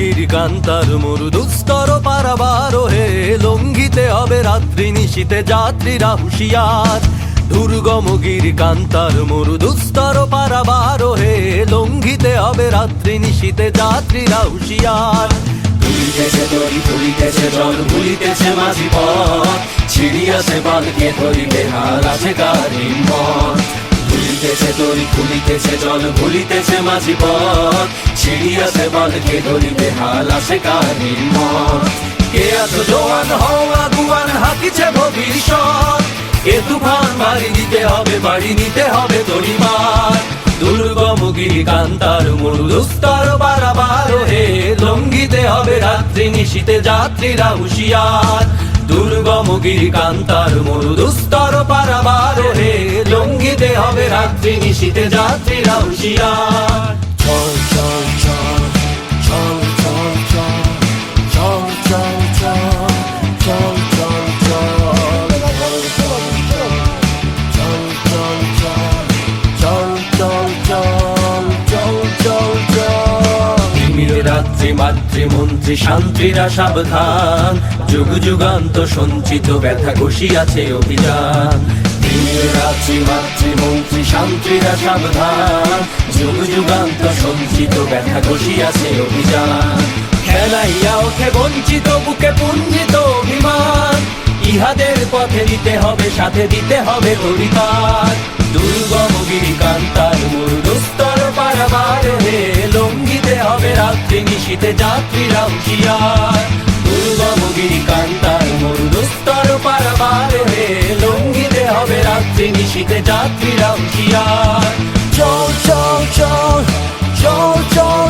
দুর্গমগির কান্তার মরু দুস্তর পারাবার হে। লঙ্ঘিতে হবে রাত্রি, নিশীতে যাত্রীরা হুঁশিয়ার। দুর্গমগির কান্তার মরু দুস্তর পারাবার হে। লঙ্ঘিতে হবে রাত্রি, নিশীতে যাত্রীরা হুঁশিয়ার। ভুলিতেছে দড়ি, ভুলিতেছে জল, ভুলিতেছে মাঝি পথ। ছিড়িয়াছে বালকে ধরিবে, হাল আছে কারিম মন ভুলিতেছে দড়ি ভুলিতেছে জল, ভুলিতেছে মাঝি পথ। ছিড়িয়াছে বালকে ধরিবে হাল আছে কারিম মন কে আছো জোয়ান হওয়া গুয়ান হাকিছে ভবিষ্যৎ। এ তুফান বাড়ি দিতে হবে, বাড়ি নিতে হবে তরিমার। দুর্গমগিরি কান্তার মরু বারাবার হে লঙ্ঘিতে হবে রাত্রি, নিশীতে যাত্রীরা হুঁশিয়ার। দুর্গমগিরি কান্তার মরু দুস্তর পারাবার রাত্রি নিশীতে যাত্রীরা হুঁশিয়ার চল চল চল চল চল চল চল চল চল চল চল রাত্রি মাতৃমন্ত্রী শান্তিরা সাবধান যুগ যুগান্ত সঞ্চিত ব্যথা ঘষিয়াছে অভিযান তিমির ইহাদের পথে দিতে হবে সাথে দিতে হবে। পরিবার দুর্গম গিরি কান্তার মুরুদুস্তর পারাবার হে লঙ্ঘিতে হবে রাত্রি নিশীতে যাত্রীরা হুঁশিয়ার দুর্গম গিরি কান্তার মুরুদুস্তর পারাবার হে রাত্রি নিশীতে যাত্রীরা হুঁশিয়ার চল চল চল চল চল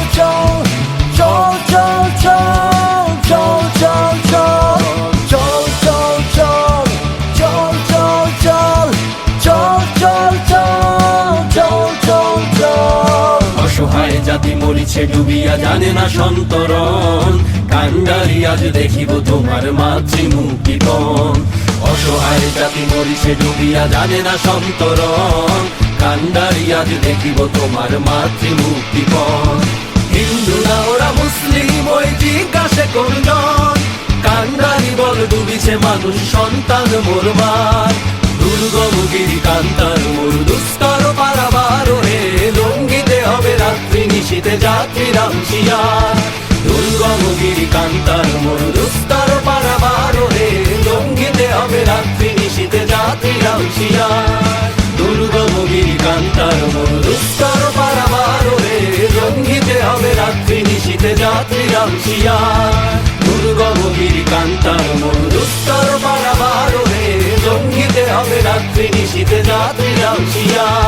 চল চল চল চল জাতি মরিছে ডুবিয়া জানে না সন্তরণ কান্ডারি আজ দেখিব তোমার অসহায় জাতি মরিছে ডুবিয়া জানে না সন্তরণ। কান্ডারি আজ দেখিব তোমার মাতৃমুক্তিপণ হিন্দু না, ওরা মুসলিম, ওই জিজ্ঞাসে করজন কান্ডারি বল ডুবিছে মানুষ, সন্তান মোরমার দুর্গমগিরি কান্তার মোর দুস্তর পারাবার হে লঙ্ঘিতে হবে রাত্রি নিশীতে যাত্রী হুঁশিয়ার দিলাম শিয়ার দুর্গম রাত্রি নিশিতে যাত্রীরাম শিয়ার দুর্গম বীর কান্তার মরুস্কার পারাবারো রে রঙ্গিতে হবে রাত্রি নিশিতে যাত্রীরাম শিয়ার